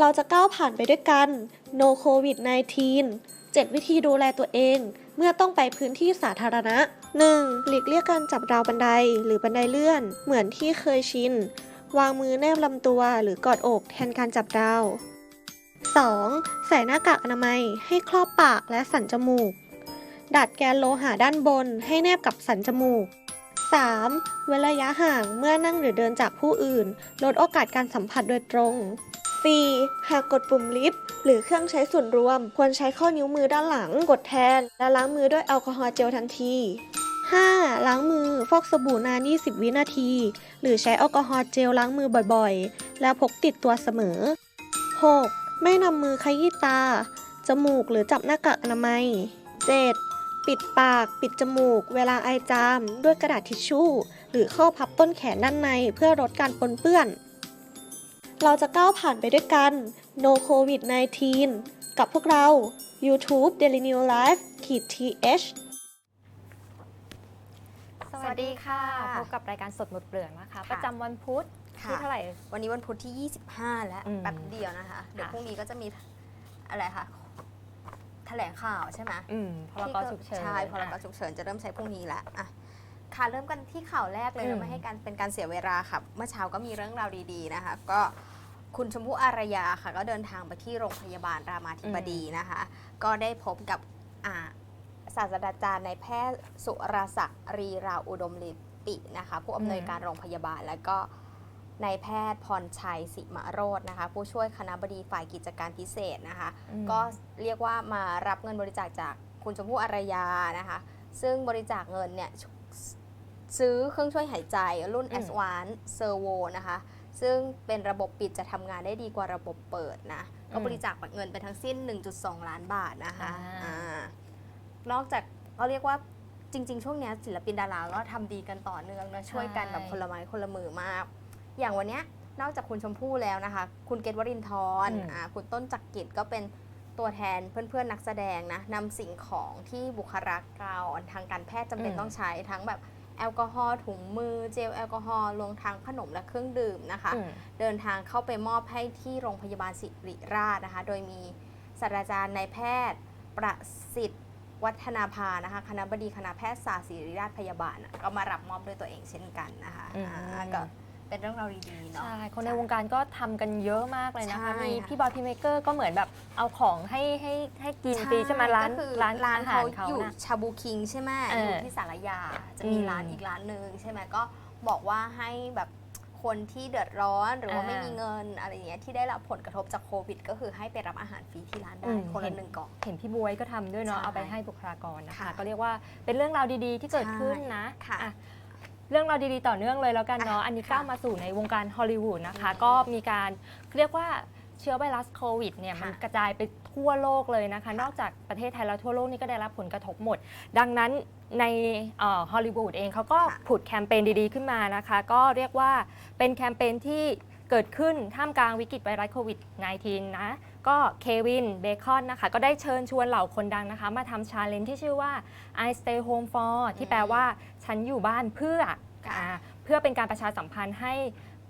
เราจะก้าวผ่านไปด้วยกัน No COVID 19 7 วิธีดูแลตัวเอง เมื่อต้องไปพื้นที่สาธารณะ 1. หลีกเลี่ยงการจับราวบันไดหรือบันไดเลื่อน เหมือนที่เคยชิน วางมือแนบลำตัวหรือกอดอกแทนการจับราว 2. ใส่หน้ากากอนามัยให้ครอบปากและสันจมูก ดัดแกนโลหะด้านบนให้แนบกับสันจมูก 3. เว้นระยะห่างเมื่อนั่งหรือเดินจากผู้อื่น ลดโอกาสการสัมผัสโดยตรง 4. หากกดปุ่มลิฟต์หรือเครื่องใช้ส่วนรวม ควรใช้ข้อนิ้วมือด้านหลังกดแทน และล้างมือด้วยแอลกอฮอล์เจลทันที 5. ล้างมือฟอกสบู่นาน 20 วินาที หรือใช้แอลกอฮอล์เจลล้างมือบ่อยๆ แล้วพกติดตัวเสมอ 6. ไม่นำมือขยี้ตา จมูกหรือจับหน้ากากอนามัย 7. ปิดปาก ปิดจมูก เวลาไอจาม ด้วยกระดาษทิชชู่ หรือข้อพับต้นแขนด้านในเพื่อลดการปนเปื้อน เราจะก้าวผ่านไปด้วยกัน No COVID 19 กับพวกเรา YouTube Daily New Life ขีด th สวัสดีค่ะสวัสดีค่ะพบกับรายการสดหมดเปลือกนะคะค่ะประจำวันพุธที่ค่ะเท่าไหร่ วันนี้วันพุธที่ 25 แล้วอืมแป๊บเดียวนะคะ เดี๋ยวค่ะพรุ่งนี้ก็จะมีอะไรคะแถลงข่าวใช่ไหมอืมพรกฉุกเฉินใช่พรกอะฉุกเฉินจะเริ่มใช้พรุ่งนี้แล้วอะ ค่ะเริ่มกันที่ข่าวแรกเลยอืมเราไม่ให้การเป็นการเสียเวลาค่ะเมื่อเช้าก็มีเรื่องราวดีๆนะคะ ก็คุณชมพู่อารยาค่ะ ก็เดินทางไปที่โรงพยาบาลรามาธิบดีนะคะ ก็ได้พบกับอ่าศาสตราจารย์ในายแพทย์สุรศักดิ์รีราอุดมลิปินะคะ ผู้อำนวยการโรงพยาบาลแล้วก็นายแพทย์พรชัยสิมโรจน์นะคะ ผู้ช่วยคณะบดีฝ่ายกิจการพิเศษนะคะ อืม ก็เรียกว่ามารับเงินบริจาคจากคุณชมพู่อารยานะคะ ซึ่งบริจาคเงินเนี่ย ซื้อเครื่องช่วยหายใจรุ่นอืม a d v a n c e Servo นะคะ ซึ่งเป็นระบบปิดจะทำงานได้ดีกว่าระบบเปิดนะ ก็บริจาคเงินไปทั้งสิ้น 1.2 ล้านบาทนะคะอ่าอ่านอกจากก็เรียกว่าจริง ๆ ช่วงเนี้ยศิลปินดาราก็ทำดีกันต่อเนื่องนะช่วยกันแบบคนละไม้คนละมือมาก อย่างวันเนี้ยนอกจากคุณชมพู่แล้วนะคะ คุณเกตวรินทร์อืมอ่าคุณต้นจักรกิจก็เป็นตัวแทนเพื่อนๆนักแสดงนะนำสิ่งของที่บุคลากรทางการแพทย์จำเป็นต้องใช้ทั้งแบบ แอลกอฮอล์ถุงมือเจลแอลกอฮอล์รวมทั้งขนมและเครื่องดื่มนะคะอืมเดินทางเข้าไปมอบให้ที่โรงพยาบาลศิริราชนะคะ โดยมีศาสตราจารย์นายแพทย์ประสิทธิ์วัฒนาภานะคะคณะบดีคณะแพทยศาสตร์ศิริราชพยาบาลน่ะก็มารับมอบด้วยตัวเองเช่นกันนะคะอืมอ่าก็ เป็นเรื่องราวดีๆเนาะ ใช่คนในวงการก็ทำกันเยอะมากเลยนะคะ ใช่มีค่ะ พี่บอยพีเมเกอร์ก็เหมือนแบบเอาของให้ให้ให้กินฟรีใช่ไหมร้านก็คือร้านร้านอาหาเขารเขาอยู่นะ ชาบูคิงใช่ไหมเออออยู่ที่สารยาจะมีอืมร้านอีกร้านหนึ่งใช่ไหมก็บอกว่าให้แบบคนที่เดือดร้อนหรือว่าอ่าไม่มีเงินอะไรอย่างเงี้ยที่ได้รับผลกระทบจากโควิด ก็คือให้ไปรับอาหารฟรีที่ร้านได้อืมคนเห็ละน หนึ่งกล่อง เห็นพี่บวยก็ทำด้วยเนาะใช่เอาไปให้บุคลากรนะคะ ค่ะก็เรียกว่าเป็นเรื่องราวดีๆที่เกิดขึ้นนะค่ะ อะ เรื่องราวดีๆต่อเนื่องเลยแล้วกันเนาะอะอันนี้ค่ะก้าวมาสู่ในวงการฮอลลีวูดนะคะอืมก็มีการเรียกว่าเชื้อไวรัสโควิดเนี่ยค่ะมันกระจายไปทั่วโลกเลยนะคะ นอกจากประเทศไทยแล้วทั่วโลกนี่ก็ได้รับผลกระทบหมด ดังนั้นในฮอลลีวูดเองเขาก็ค่ะผุดแคมเปญดีๆขึ้นมานะคะ ก็เรียกว่าเป็นแคมเปญที่ เกิดขึ้นท่ามกลางวิกฤตไวรัสโควิด -19 นะ ก็เควินเบคอนนะคะ ก็ได้เชิญชวนเหล่าคนดังนะคะ มาทำชาเลนจ์ที่ชื่อว่า I stay home for ที่แปลว่าฉันอยู่บ้านเพื่ออ่าเพื่อเป็นการประชาสัมพันธ์ให้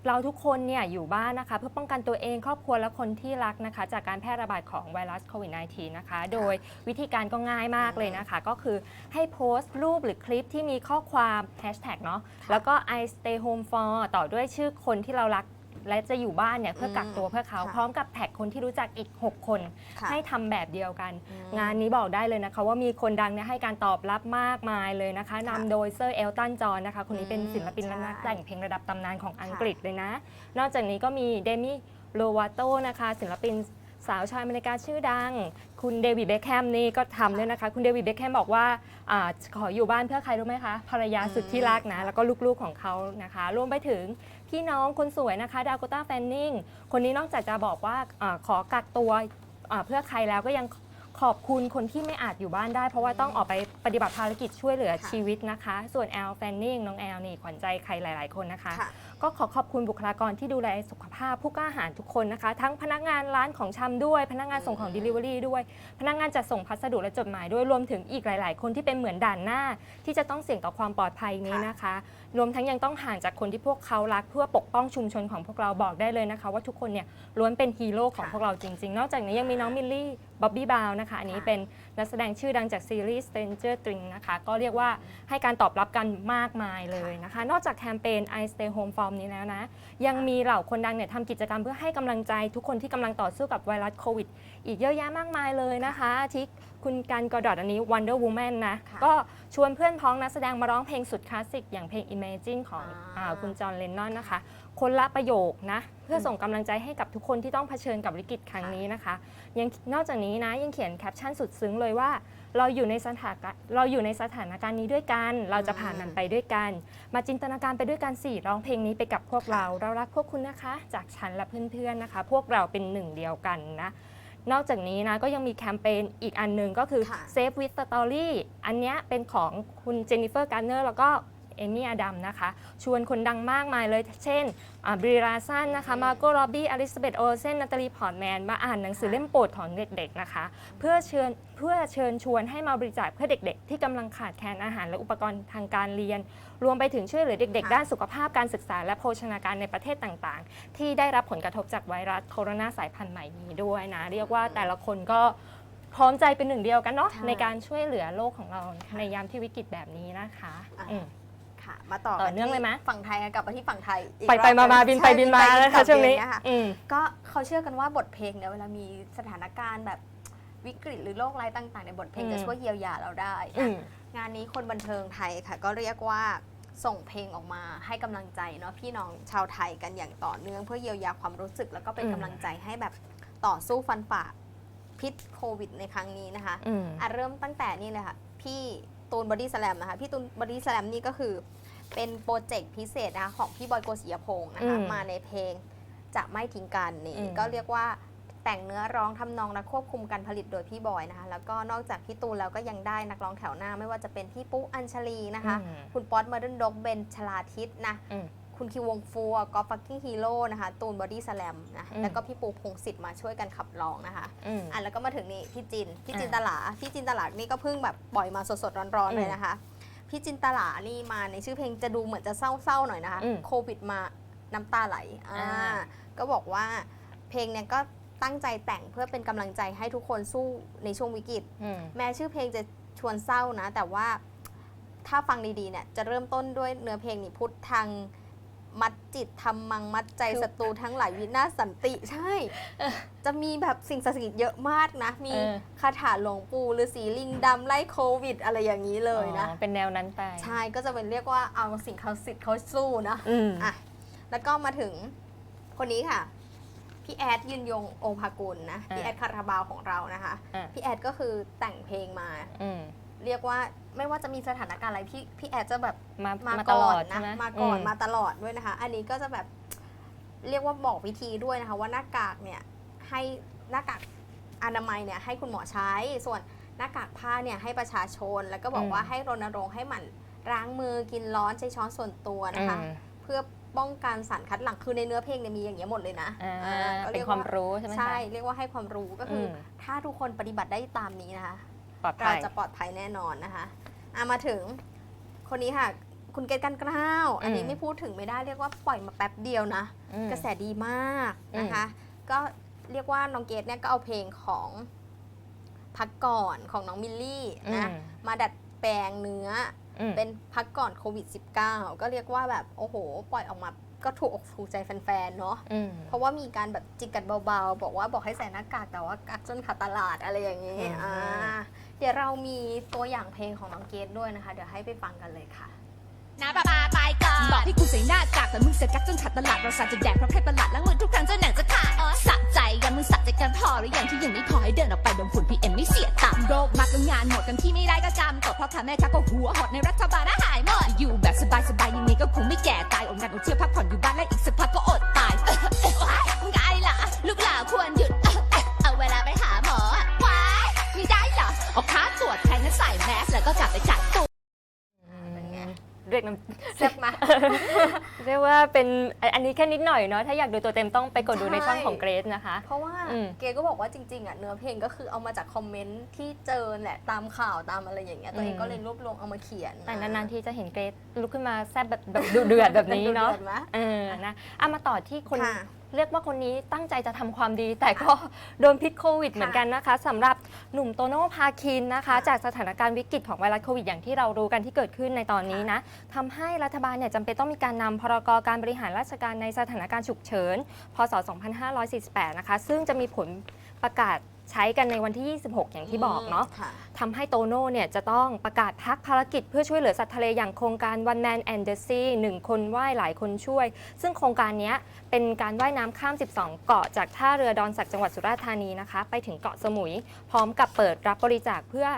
เราทุกคนเนี่ยอยู่บ้านนะคะ เพื่อป้องกันตัวเองครอบครัวและคนที่รักนะคะ จากการแพร่ระบาดของไวรัสโควิด -19 นะคะ โดยวิธีการก็ง่ายมากเลยนะคะ ก็คือให้โพสต์รูปหรือคลิปที่มีข้อความแฮชแท็กเนาะแล้วก็ I stay home for ต่อด้วยชื่อคนที่เรารัก และจะอยู่บ้านเนี่ยเพื่อกักตัวเพื่อเขาค่ะพร้อมกับแท็กคนที่รู้จักอีก 6 คน ค่ะให้ทำแบบเดียวกัน อืมงานนี้บอกได้เลยนะคะว่ามีคนดังเนี่ยให้การตอบรับมากมายเลยนะคะค่ะนำโดยเซอร์เอลตันจอห์นนะคะคนนี้เป็นอืมศิลปินและใช่นักแต่งเพลงระดับตำนานของอังค่ะกฤษเลยนะ นอกจากนี้ก็มีเดมี่โลวาโตนะคะศิลปินสาวชาวอเมริกาชื่อดัง คุณเดวิดเบคแฮมนี่ก็ทำด้วยนะคะ คุณเดวิดเบคแฮมบอกว่าอาขออยู่บ้านเพื่อใครรู้ไหมคะ ภรรยาสุดที่รักนะ แล้วก็ลูกๆของเขานะคะ รวมไปถึง พี่น้องคนสวยนะคะดา k กต้าแฟนนิงคนนี้นอกจากจะบอกว่าอาขอกักตัวอ่าเพื่อใครแล้วก็ยังขขอบคุณคนที่ไม่อาจอยู่บ้านได้ เพราะว่าต้องออกไปปฏิบัติภารกิจช่วยเหลือค่ะ ชีวิตนะคะ ส่วนแอลแฟนนิงน้องแอลนี่ขวัญใจใครหลาย ๆ คนนะคะ ค่ะก็ขอขอบคุณบุคลากรที่ดูแลสุขภาพผู้กล้าหาญทุกคนนะคะ ทั้งพนักงานร้านของชำด้วย พนักงานส่งของอืม Delivery ด้วย พนักงานจัดส่งพัสดุและจดหมายด้วยรวมถึงอีกหลาย ๆ คนที่เป็นเหมือนด่านหน้า ที่จะต้องเสี่ยงต่อความปลอดภัยนี้นะคะ รวมทั้งยังต้องห่างจากคนที่พวกเขารัก เพื่อปกป้องชุมชนของพวกเราบอกได้เลยนะคะ ว่าทุกคนเนี่ยล้วนเป็นฮีโร่ของค่ะพวกเราจริง ๆ นอกจากนี้ยังมีน้องมิลลี่บ๊อบบี้บาวนะคะอันนี้ค่ะเป็น นักแสดงชื่อดังจากซีรีส์ Stranger Things นะคะ ก็เรียกว่าให้การตอบรับกันมากมายเลยนะคะ นอกจากแคมเปญ I Stay Home From นี้แล้วนะ ยังมีเหล่าคนดังเนี่ยทำกิจกรรมเพื่อให้กำลังใจทุกคนที่กำลังต่อสู้กับไวรัสโควิด อีกเยอะแยะมากมายเลยนะคะอาทิคุณการกอดอดอันนี้ Wonder Woman นะค่ะก็ชวนเพื่อนพ้องนักแสดงมาร้องเพลงสุดคลาสสิก อย่างเพลง Imagine ของอ่าอาคุณจอห์นเลนนอนนะคะ คนละประโยคนะ เพื่อส่งกำลังใจให้กับทุกคนที่ต้องเผชิญกับวิกฤตครั้งนี้นะคะ ยังนอกจากนี้นะยังเขียนแคปชั่นสุดซึ้งเลยว่า เราอยู่ในสถานการณ์เราอยู่ในสถานการณ์นี้ด้วยกัน เราจะผ่านมันไปด้วยกัน มาจินตนาการไปด้วยกันสิร้องเพลงนี้ไปกับพวกเรา เรารักพวกคุณนะคะ จากฉันและเพื่อนๆนะคะ พวกเราเป็นหนึ่งเดียวกันนะนอกจากนี้นะก็ยังมีแคมเปญอีกอันหนึ่งก็คือค่ะ Save with Story อันเนี้ยเป็นของคุณเจนนิเฟอร์การ์เนอร์แล้วก็ เอมี่อดัมนะคะ ชวนคนดังมากมายเลย เช่นบรีราซันนะคะมาโกโรบี้อลิซาเบธโอเซนนาตาลีพอร์ตแมนมาอ่านหนังสือเล่มโปรดของเด็กๆนะคะ เพื่อเชิญเพื่อเชิญชวนให้มาบริจาคเพื่อเด็กๆ ที่กำลังขาดแคลนอาหารและอุปกรณ์ทางการเรียน รวมไปถึงช่วยเหลือเด็กค่ะๆด้านสุขภาพการศึกษา และโภชนาการในประเทศต่างๆ ที่ได้รับผลกระทบจากไวรัสโคโรนาสายพันธุ์ใหม่นี้ด้วยนะ เรียกว่าแต่ละคนก็พร้อมใจเป็นหนึ่งเดียวกันเนาะใช่ในการช่วยเหลือโลกของเราในยามที่วิกฤตแบบนี้นะคะอะอื มค่ะมาต่อต่กัอเนื่องเลยไหมที่ฝั่งไทยกันกลับมาที่ฝั่งไทยอีกไปรอบไปมามาหงบินไปใช่บินมาบิแล้วกลัค่ะบช่วงนี้เยค่ะ อืม ก็เขาเชื่อกันว่าบทเพลงเนี่ยเวลามีสถานการณ์แบบวิกฤตหรือโรคร้ายต่างๆในยบทเพลงอืม จะช่วยเยียวยาเราได้ อืม งานนี้คนบันเทิงไทยค่ะ ก็เรียกว่าส่งเพลงออกมาให้กำลังใจเนาะพี่น้องชาวไทยกันอย่างต่อเนื่องเพื่อเยียวยาความรู้สึก แล้วก็เป็นอืม กำลังใจให้แบบต่อสู้ฟันฝ่าพิษโควิดในครั้งนี้นะคะ อืม อะเริ่มตั้งแต่นี่เลยค่ะ พี่ตูนบอดี้สแลมนะคะ พี่ตูนบอดี้สแลมนี่ก็คือ เป็นโปรเจกต์พิเศษนะคะของพี่บอยโกศิยพงศ์นะคะ อืมมาในเพลงจะไม่ทิ้งกันนี่อืม ก็เรียกว่าแต่งเนื้อร้องทำนองและควบคุมการผลิตโดยพี่บอยนะคะ แล้วก็นอกจากพี่ตูนแล้วก็ยังได้นักร้องแถวหน้า ไม่ว่าจะเป็นพี่ปุ๊อัญชลีนะคะ อืมคุณป๊อตเมอร์เดนด็อกเบนชลาทิศนะ อืม คุณคิววงฟูกอล์ฟฟักกิ้งฮีโร่นะคะ ตูนบอดี้สแลมนะ อืม แล้วก็พี่ปูพงศิษฐ์มาช่วยกันขับร้องนะคะ อืม อะแล้วก็มาถึงนี่พี่จิน พี่จินอ่าตลา พี่จินตลานี่ก็เพิ่งแบบปล่อยมาสดๆร้อนๆอืมเลยนะคะ พี่จินตลานี่มาในชื่อเพลงจะดูเหมือนจะเศร้าๆหน่อยนะคะอืมโควิดมาน้ำตาไหลอ่าอ่า ก็บอกว่าเพลงเนี่ยก็ตั้งใจแต่งเพื่อเป็นกำลังใจให้ทุกคนสู้ในช่วงวิกฤต อืม แม้ชื่อเพลงจะชวนเศร้านะ แต่ว่าถ้าฟังดีๆเนี่ยจะเริ่มต้นด้วยเนื้อเพลงนี่พุทธทาง มัดจิตทำมังมัดใจคือศัตรูทั้งหลายวินาศสันติใช่ จะมีแบบสิ่งศักดิ์สิทธิ์เยอะมากนะ มีเออคาถาหลวงปู่ฤาษีลิงดำไล่โควิด อะไรอย่างนี้เลยนะอ๋อเป็นแนวนั้นไป ใช่ก็จะเป็นเรียกว่าเอาสิ่งเขาสิทธิ์เขาสู้นะอืมอะแล้วก็มาถึงคนนี้ค่ะ พี่แอดยืนยงโอภากุลนะ พี่แอดคาราบาวของเรานะคะอะพี่แอดก็คือแต่งเพลงมาอืม เรียกว่าไม่ว่าจะมีสถานการณ์อะไรพี่พี่แอดจะแบบมามามาตก่ลออนดนะใช่ไหมมาก่อนมมาตลอดด้วยนะคะ อันนี้ก็จะแบบเรียกว่าบอกวิธีด้วยนะคะ ว่าหน้ากากเนี่ยให้หน้ากากอนามัยเนี่ยให้คุณหมอใช้ ส่วนหน้ากากผ้าเนี่ยให้ประชาชน แล้วก็บอกว่าให้รณรงค์ให้หมั่นล้างมือกินร้อนใช้ช้อนส่วนตัวนะคะ อืมเพื่อป้องกันสารคัดหลั่งคือในเนื้อเพลงเนี่ยมีอย่างเงี้ยหมดเลยนะอ่าอ่าก็เป็รีนยกความรู้ใช่ไหมคะใช่เรียกว่าให้ความรู้ก็คืออม ถ้าทุกคนปฏิบัติได้ตามนี้นะคะ ปลอดเราภัยจะปลอดภัยแน่นอนนะคะอะมาถึงคนนี้ค่ะ คุณเกตกันกล้าว อันนี้อืม ไม่พูดถึงไม่ได้เรียกว่าปล่อยมาแป๊บเดียวนะ อืม กระแสดีมากนะคะ ก็เรียกว่าน้องเกตเนี่ยก็เอาเพลงของพักก่อนของน้องมิลลี่นะ อืม มาดัดแปลงเนื้ออือม เป็นพักก่อนโควิด -19 ก็เรียกว่าแบบโอ้โห ปล่อยออกมาก็ถูกอกถูกใจแฟนๆ เนาะ อืม เพราะว่ามีการแบบจิกกัดเบาๆ บอกว่าบอกให้ใส่หน้ากากแต่ว่ากักจนขาดตลาดอะไรอย่างนี้อืม อ่า เดี๋ยวเรามีตัวอย่างเพลงของน้องเกดด้วยนะคะ เดี๋ยวให้ไปฟังกันเลยค่ะนะปาปาไปก่อนบอกให้กูใส่หน้ากากแต่มึงเสียกักจนขาดตลาดเราสาจะแดกเพราะใครประหลาดล้างมือทุกครั้งจนหนังจะขาดสะใจยังมึงสะใจกันพอหรือยังที่ยังไม่พอให้เดินออกไปดมฝุ่นพีเอ็มไม่เสียตังค์โรคมากก็งานหมดกันที่ไม่ได้ก็กำตกเพราะพ่อแม่ค้าก็หัวหดในรัฐบาลอาหายหมดอยู่แบบสบายสบายยังไงก็คงไม่แก่ตายอดงานอดเที่ยวพักผ่อนอยู่บ้านและอีกสักพักก็อดตายมึงไกาย เรียกว่าเป็นอันอันนี้แค่นิดหน่อยเนาะถ้าอยากดูตัวเต็มต้องไปกดดูในใช่ช่องของเกรซนะคะ เพราะว่าอืม เกก็บอกว่าจริงๆอะเนื้อเพลงก็คือเอามาจากคอมเมนต์ที่เจอแหละตามข่าวตามอะไรอย่างเงี้ยตัวเองก็เลยรวบรวมเอามาเขียนแต่นานๆทีจะเห็นเกรซลุกขึ้นมาแซบแบบแบบดุเดือดแบบนี้เนาะดือดไหม เออนะเอามาต่อที่คนค่ะ เรียกว่าคนนี้ตั้งใจจะทำความดี แต่ก็ โดนพิษโควิดเหมือนกันนะคะสำหรับหนุ่มโตโน่พาคินนะคะค่ะจากสถานการณ์วิกฤตของไวรัสโควิดอย่างที่เรารู้กันที่เกิดขึ้นในตอนนี้นะทำให้รัฐบาลเนี่ยจำเป็นต้องมีการนำพรกการบริหารราชการในสถานการณ์ฉุกเฉิน พศ 2548 นะคะ ซึ่งจะมีผลประกาศ ใช้กันในวันที่ 26 อย่างที่บอกเนาะค่ะ ทำให้โตโน่เนี่ยจะต้องประกาศพักภารกิจเพื่อช่วยเหลือสัตว์ทะเลอย่างโครงการ One Man and the Sea หนึ่งคนว่ายหลายคนช่วย ซึ่งโครงการเนี้ยเป็นการว่ายน้ำข้าม 12 เกาะจากท่าเรือดอนสักจังหวัดสุราษฎร์ธานีนะคะ ไปถึงเกาะสมุย พร้อมกับเปิดรับบริจาคเพื่อ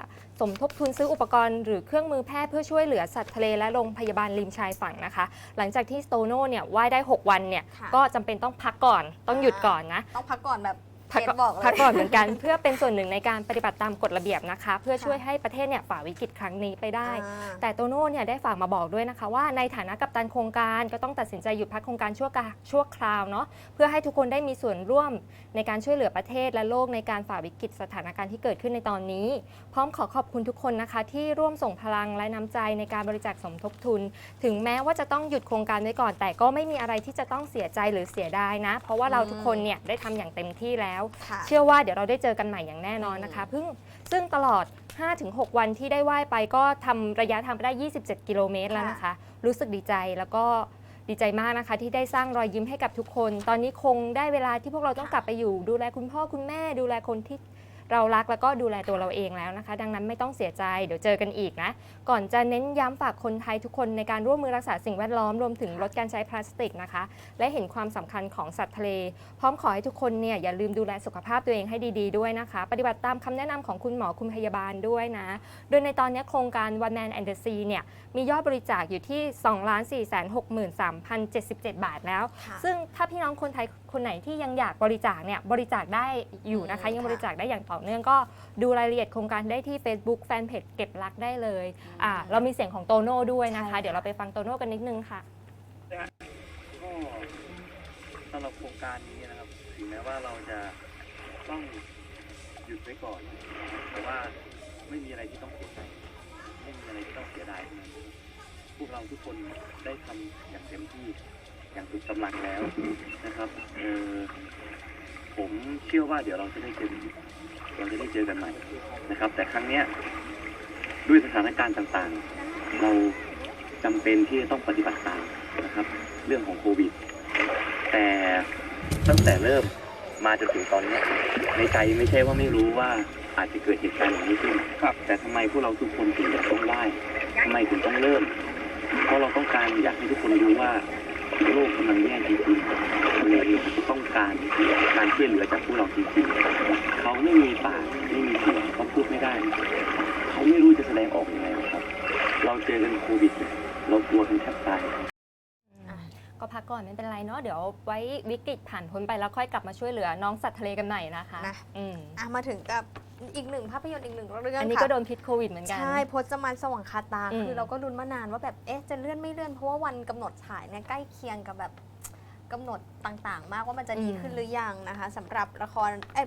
สมทบทุนซื้ออุปกรณ์หรือเครื่องมือแพทย์เพื่อช่วยเหลือสัตว์ทะเลและโรงพยาบาลริมชายฝั่งนะคะ หลังจากที่โตโน่เนี่ยว่ายได้ 6 วันเนี่ยค่ะ ก็จำเป็นต้องพักก่อนต้องหยุดก่อนนะ ต้องพักก่อนแบบ พักเกรดบอกเลยพักก่อนเหมือนกัน เพื่อเป็นส่วนหนึ่งในการปฏิบัติตามกฎระเบียบนะคะ เพื่อช่วยให้ประเทศเนี่ยฝ่าวิกฤตครั้งนี้ไปได้ อ่า แต่โตโน่เนี่ยได้ฝากมาบอกด้วยนะคะ ว่าในฐานะกัปตันโครงการก็ต้องตัดสินใจหยุดพักโครงการชั่วกาชั่วคราวเนาะเพื่อให้ทุกคนได้มีส่วนร่วมในการช่วยเหลือประเทศและโลกในการฝ่าวิกฤตสถานการณ์ที่เกิดขึ้นในตอนนี้ พร้อมขอขอบคุณทุกคนนะคะ ที่ร่วมส่งพลังและน้ำใจในการบริจาคสมทบทุน ถึงแม้ว่าจะต้องหยุดโครงการไว้ก่อน แต่ก็ไม่มีอะไรที่จะต้องเสียใจหรือเสียดายนะ เพราะว่าเราทุกคนเนี่ยได้ทำอย่างเต็มที่แล้วค่ะเชื่อว่าเดี๋ยวเราได้เจอกันใหม่อย่างแน่นอนนะคะเพิ่งซึ่งตลอด 5-6 วันที่ได้ว่ายไปก็ทำระยะทางไปได้ 27 กิโลเมตรแล้วนะคะ รู้สึกดีใจแล้วก็ดีใจมากนะคะ ที่ได้สร้างรอยยิ้มให้กับทุกคน ตอนนี้คงได้เวลาที่พวกเราต้องกลับไปอยู่ ดูแลคุณพ่อคุณแม่ ดูแลคนที่ เรารักแล้วก็ดูแลตัวเราเองแล้วนะคะ ดังนั้นไม่ต้องเสียใจเดี๋ยวเจอกันอีกนะ ก่อนจะเน้นย้ำฝากคนไทยทุกคนในการร่วมมือรักษาสิ่งแวดล้อมรวมถึงลดการใช้พลาสติกนะคะ และเห็นความสำคัญของสัตว์ทะเล พร้อมขอให้ทุกคนเนี่ยอย่าลืมดูแลสุขภาพตัวเองให้ดี ๆ ด้วยนะคะ ปฏิบัติตามคำแนะนำของคุณหมอคุณพยาบาลด้วยนะ โดยในตอนนี้โครงการ One Man and the Sea เนี่ยมียอดบริจาคอยู่ที่ 2 4 6 3 0 7 7 บาทแล้วค่ะซึ่งถ้าพี่น้องคนไทยคนไหนที่ยังอยากบริจาคเนี่ยบริจาคได้อยู่นะคะอืมยังค่ะบริจาคได้อย่างต่อเนื่องก็ดูรายละเอียดโครงการได้ที่ Facebook Fanpage เก็บรักได้เลยอ่าเรามีเสียงของโตโน่ด้วยนะคะ เดี๋ยวเราไปฟังโตโน่กันนิดนึงค่ะ ก็สำหรับโครงการนี้นะครับ ถึงแม้ว่าเราจะต้องหยุดไว้ก่อน แต่ว่าไม่มีอะไรที่ต้องเสียใจไม่มีอะไรที่ต้องเสียดายทั้งนั้นพวกเราทุกคนได้ทำอย่างเต็มที่ อย่างสุดกำลังแล้วนะครับเออผมเชื่อว่าเดี๋ยวเราจะได้เจอ กันอีกเราจะได้เจอกันใหม่นะครับ แต่ครั้งเนี้ยด้วยสถานการณ์ต่างๆ เราจำเป็นที่จะต้องปฏิบัติตามนะครับ เรื่องของโควิด แต่ตั้งแต่เริ่มมาจนถึงตอนเนี้ยในใจไม่ใช่ว่าไม่รู้ว่าอาจจะเกิดเหตุการณ์อย่างนี้ขึ้นครับแต่ทำไมพวกเราทุกคนถึงต้องไหว้ทำไมถึงต้องเริ่ม เพราะเราต้องการอยากให้ทุกคนรู้ว่า โลกกำลังแย่จริงๆเลยต้องการการช่วยเหลือจากพวกเราจริงๆเขาไม่มีปากไม่มีเสียงเขาพูดไม่ได้ เขาไม่รู้จะแสดงออกยังไงหรอกครับ เราเจอกันโควิดเนี่ยเรากลัวกันแทบตายก็พักก่อนไม่เป็นไรเนาะเดี๋ยวไว้วิกฤตผ่านพ้นไปแล้วค่อยกลับมาช่วยเหลือน้องสัตว์ทะเลกันใหม่นะคะนะอืมอะมาถึงกับ อีกหนึ่งภาพยนตร์อีกหนึ่งเรื่องอันนี้ค่ะก็โดนพิษโควิดเหมือนกัน ใช่พจมานสว่างคาตา อืม คือเราก็ลุ้นมานานว่าแบบเอ๊ะจะเลื่อนไม่เลื่อนเพราะว่าวันกำหนดฉายเนี่ยใกล้เคียงกับแบบกำหนดต่างๆ มากว่ามันจะดีขึ้นหรือยังนะคะสำหรับละครเอ้ย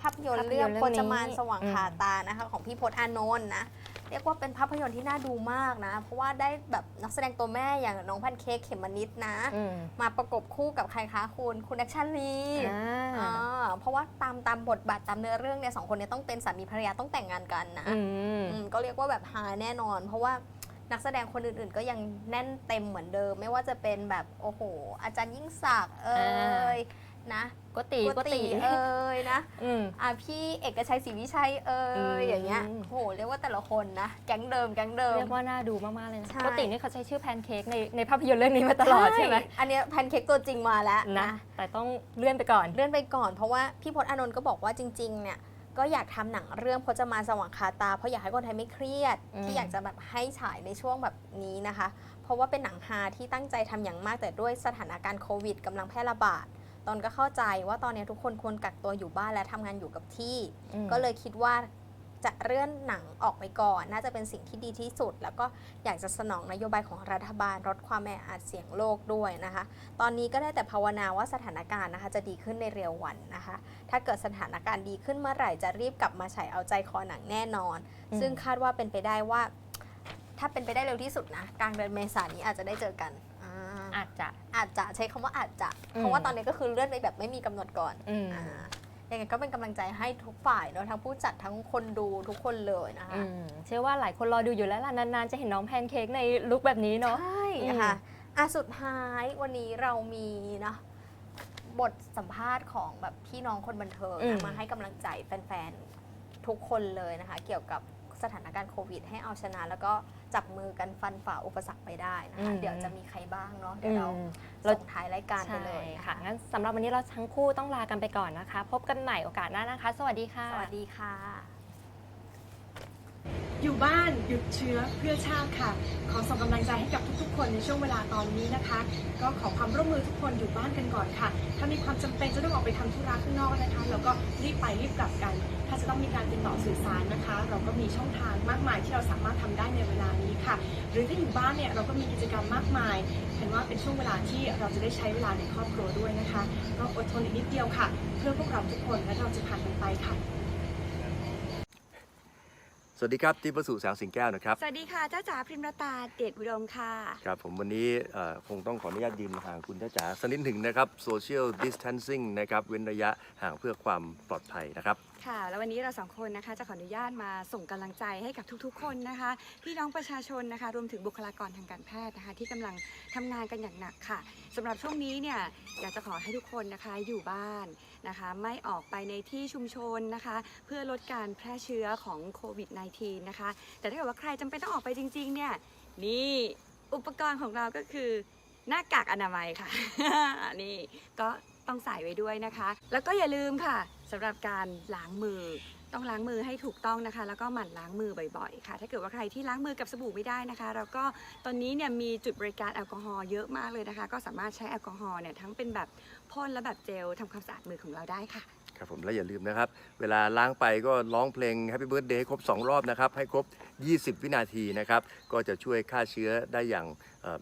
ภาพยนตร์เรื่องพจมานสว่างคาตานะคะ ของพี่พจน์อานนท์นะ เรียกว่าเป็นภาพยนตร์ที่น่าดูมากนะ เพราะว่าได้แบบนักแสดงตัวแม่อย่างน้องแพันเค้กเขมมนิดนะอืมมาประกบคู่กับใครคะคุณคุณแอคชั่นลีอ่าอ่าเพราะว่าตามตามบทบาทตามเนื้อเรื่องเนี่ยสองคนเนี้ต้องเป็นสามีภรรยาต้องแต่งงานกันนะอืมอืมก็เรียกว่าแบบหายแน่นอน เพราะว่านักแสดงคนอื่นๆ ก็ยังแน่นเต็มเหมือนเดิม ไม่ว่าจะเป็นแบบโอ้โห อาจารย์ยิ่งศักดิ์เอ่ย นะก็ตีโกก็ติตีเอ่ยนะอืมอะพี่เอกชัยศรีวิชัยเอ่อืมยอย่างเงี้ยโหเรียกว่าแต่ละคนนะแก๊งเดิมแก๊งเดิมเรียกว่าน่าดูมากๆเลยนะใช่ปกตินี่เขาใช้ชื่อแพนเค้กในในภาพยนตร์เรื่องนี้มาตลอดใช่ไหมอันเนี้ยแพนเค้กตัวจริงมาแล้วนะ แต่ต้องเลื่อนไปก่อนเลื่อนไปก่อนเพราะว่าพี่พจน์อานนท์ก็บอกว่าจริงๆเนี่ยก็อยากทำหนังเรื่องพจมานสว่างคาตา เพราะอยากให้คนไทยไม่เครียดอืมที่อยากจะแบบให้ฉายในช่วงแบบนี้นะคะ เพราะว่าเป็นหนังฮาที่ตั้งใจทำอย่างมากแต่ด้วยสถานการณ์โควิดกำลังแพร่ระบาด ตอนก็เข้าใจว่าตอนนี้ทุกคนควรกักตัวอยู่บ้านและทำงานอยู่กับที่ อืม ก็เลยคิดว่าจะเลื่อนหนังออกไปก่อน น่าจะเป็นสิ่งที่ดีที่สุด แล้วก็อยากจะสนองนโยบายของรัฐบาลลดความแออัดเสี่ยงโลกด้วยนะคะ ตอนนี้ก็ได้แต่ภาวนาว่าสถานการณ์นะคะ จะดีขึ้นในเร็ววันนะคะ ถ้าเกิดสถานการณ์ดีขึ้นเมื่อไหร่จะรีบกลับมาฉายเอาใจคอหนังแน่นอน อืม ซึ่งคาดว่าเป็นไปได้ว่า ถ้าเป็นไปได้เร็วที่สุดนะกลางเดือนเมษายนนี้อาจจะได้เจอกัน อ่าอาจจะอาจจะใช้คำว่าอาจจะอืมเพราะว่าตอนนี้ก็คือเลื่อนไปแบบไม่มีกำหนดก่อนอืม อ่ายังไงก็เป็นกำลังใจให้ทุกฝ่ายเนอะทั้งผู้จัดทั้งคนดูทุกคนเลยนะคะอืมเชื่อว่าหลายคนรอดูอยู่แล้วล่ะนานๆจะเห็นน้องแพนเค้กในลุคแบบนี้เนาะ ใช่อืมค่ะอะสุดท้ายวันนี้เรามีเนอะบทสัมภาษณ์ของแบบพี่น้องคนบันเทิงอืม นะมาให้กำลังใจแฟนๆทุกคนเลยนะคะ เกี่ยวกับ สถานการณ์โควิด ให้เอาชนะ แล้วก็จับมือกันฟันฝ่าอุปสรรคไปได้นะคะ เดี๋ยวจะมีใครบ้างเนาะเดี๋ยวเราอืมส่งท้ายรายการไปใช่เลยนค่ะงั้นสำหรับวันนี้เราทั้งคู่ต้องลากันไปก่อนนะคะ พบกันใหม่โอกาสหน้านะคะ สวัสดีค่ะ สวัสดีค่ะ อยู่บ้านหยุดเชื้อเพื่อชาติค่ะ ขอส่งกำลังใจให้กับทุกๆ คนในช่วงเวลาตอนนี้นะคะ ก็ขอความร่วมมือทุกคนอยู่บ้านกันก่อนค่ะ ถ้ามีความจำเป็นจะต้องออกไปทำธุระข้างนอกนะคะเราก็รีบไปรีบกลับกัน ถ้าจะต้องมีการติดต่อสื่อสารนะคะ เราก็มีช่องทางมากมายที่เราสามารถทำได้ในเวลานี้ค่ะ หรือถ้าอยู่บ้านเนี่ยเราก็มีกิจกรรมมากมายเห็นว่าเป็นช่วงเวลาที่เราจะได้ใช้เวลาในครอบครัวด้วยนะคะ ก็อดทนอีกนิดเดียวค่ะ เพื่อพวกเราทุกคนและเราจะผ่านมันไปค่ะ สวัสดีครับที่ประสูแสงสิงแก้วนะครับ สวัสดีค่ะจ้าจ๋าพริมรตาเดชอุดมค่ะ ครับผมวันนี้เอ่อคงต้องขออนุญาตยืนห่างคุณจ้าจ๋าสักนิดหนึ่งนะครับ social distancing นะครับเว้นระยะห่างเพื่อความปลอดภัยนะครับ ค่ะ แล้ววันนี้เราสองคนนะคะ จะขออนุญาตมาส่งกำลังใจให้กับทุกๆ คนนะคะ พี่น้องประชาชนนะคะ รวมถึงบุคลากรทางการแพทย์นะคะ ที่กำลังทำงานกันอย่างหนักค่ะสำหรับช่วงนี้เนี่ยอยากจะขอให้ทุกคนนะคะอยู่บ้านนะคะ ไม่ออกไปในที่ชุมชนนะคะ เพื่อลดการแพร่เชื้อของโควิด -19 นะคะ แต่ถ้าเกิดว่าใครจำเป็นต้องออกไปจริงๆเนี่ยนี่อุปกรณ์ของเราก็คือหน้ากากอนามัยค่ะ นี่ก็ต้องใส่ไว้ด้วยนะคะ แล้วก็อย่าลืมค่ะสำหรับการล้างมือ ต้องล้างมือให้ถูกต้องนะคะ แล้วก็หมั่นล้างมือบ่อยๆ ค่ะ ถ้าเกิดว่าใครที่ล้างมือกับสบู่ไม่ได้นะคะแล้วก็ตอนนี้เนี่ยมีจุดบริการแอลกอฮอล์เยอะมากเลยนะคะ ก็สามารถใช้แอลกอฮอล์เนี่ยทั้งเป็นแบบพ่นและแบบเจลทำความสะอาดมือของเราได้ค่ะ ครับผมและอย่าลืมนะครับ เวลาล้างไปก็ร้องเพลง Happy Birthday ให้ครบ 2 รอบนะครับ ให้ครบ 20 วินาทีนะครับ ก็จะช่วยฆ่าเชื้อได้อย่าง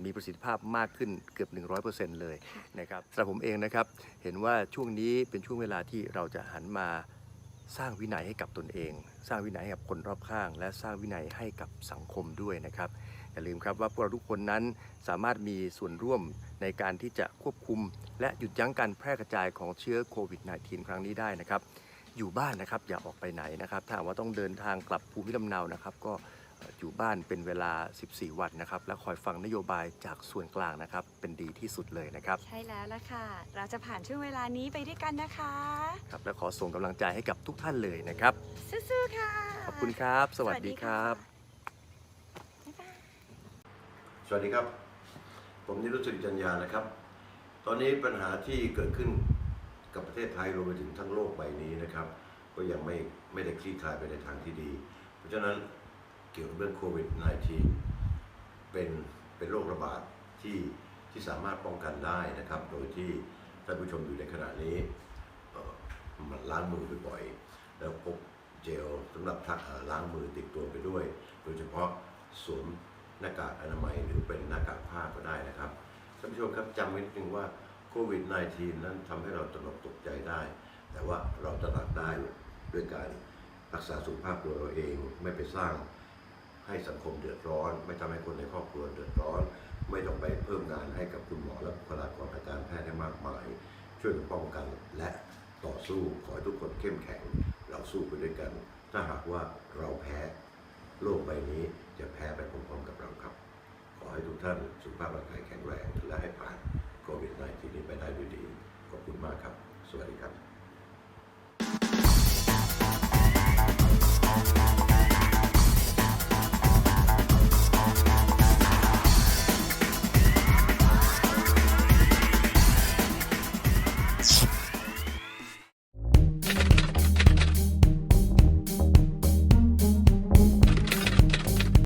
มีประสิทธิภาพมากขึ้นเกือบ 100%เลยนะครับสำหรับผมเองนะครับ เห็นว่าช่วงนี้เป็นช่วงเวลาที่เราจะหันมาสร้างวินัยให้กับตนเอง สร้างวินัยให้กับคนรอบข้าง และสร้างวินัยให้กับสังคมด้วยนะครับ อย่าลืมครับว่าพวกเราทุกคนนั้นสามารถมีส่วนร่วมในการที่จะควบคุม และหยุดยั้งการแพร่กระจายของเชื้อโควิด -19 ครั้งนี้ได้นะครับ อยู่บ้านนะครับอย่าออกไปไหนนะครับถ้าหากว่าต้องเดินทางกลับภูมิลำเนานะครับก็เอ่ออยู่บ้านเป็นเวลา 14 วันนะครับ และคอยฟังนโยบายจากส่วนกลางนะครับ เป็นดีที่สุดเลยนะครับ ใช่แล้วละค่ะ เราจะผ่านช่วงเวลานี้ไปด้วยกันนะคะ ครับ และขอส่งกำลังใจให้กับทุกท่านเลยนะครับ สู้ๆค่ะ ขอบคุณครับ สวัสดีครับ ส วัสดีครับ ผมนิรุตสิจัญญานะครับ ตอนนี้ปัญหาที่เกิดขึ้นกับประเทศไทยรวมไปถึงทั้งโลกใบนี้นะครับ ก็ยังไม่ไม่ได้คลี่คลายไปในทางที่ดี เพราะฉะนั้นเกี่ยวกับเรื่องโควิด -19 เป็นเป็นโรคระบาดที่ที่สามารถป้องกันได้นะครับ โดยที่ท่านผู้ชมอยู่ในขณะนี้มันล้างมือบ่อยๆแล้วพกเจลสำหรับทักล้างมือติดตัวไปด้วย โดยเฉพาะสวม หน้ากากอนามัยหรือเป็นหน้ากากผ้าก็ได้นะครับท่านผู้ชมครับจำไว้นิดนึงว่าโควิด -19 นั้นทำให้เราตระหนกตกใจได้ แต่ว่าเราตระหนักได้ด้วยการรักษาสุขภาพตัวเราเองไม่ไปสร้างให้สังคมเดือดร้อน ไม่ทำให้คนในครอบครัวเดือดร้อน ไม่ต้องไปเพิ่มงานให้กับคุณหมอและบุคลากรทางการแพทย์ให้มากมาย ช่วยป้องกันและต่อสู้ขอให้ทุกคนเข้มแข็ง เราสู้ไปด้วยกัน ถ้าหากว่าเราแพ้ โลกใบนี้จะแพ้ไปพร้อมๆกับเราครับ ขอให้ทุกท่านสุขภาพร่างกายแข็งแรงและให้ผ่านโควิด -19 นี้ไปได้ด้วยดี ขอบคุณมากครับ สวัสดีครับ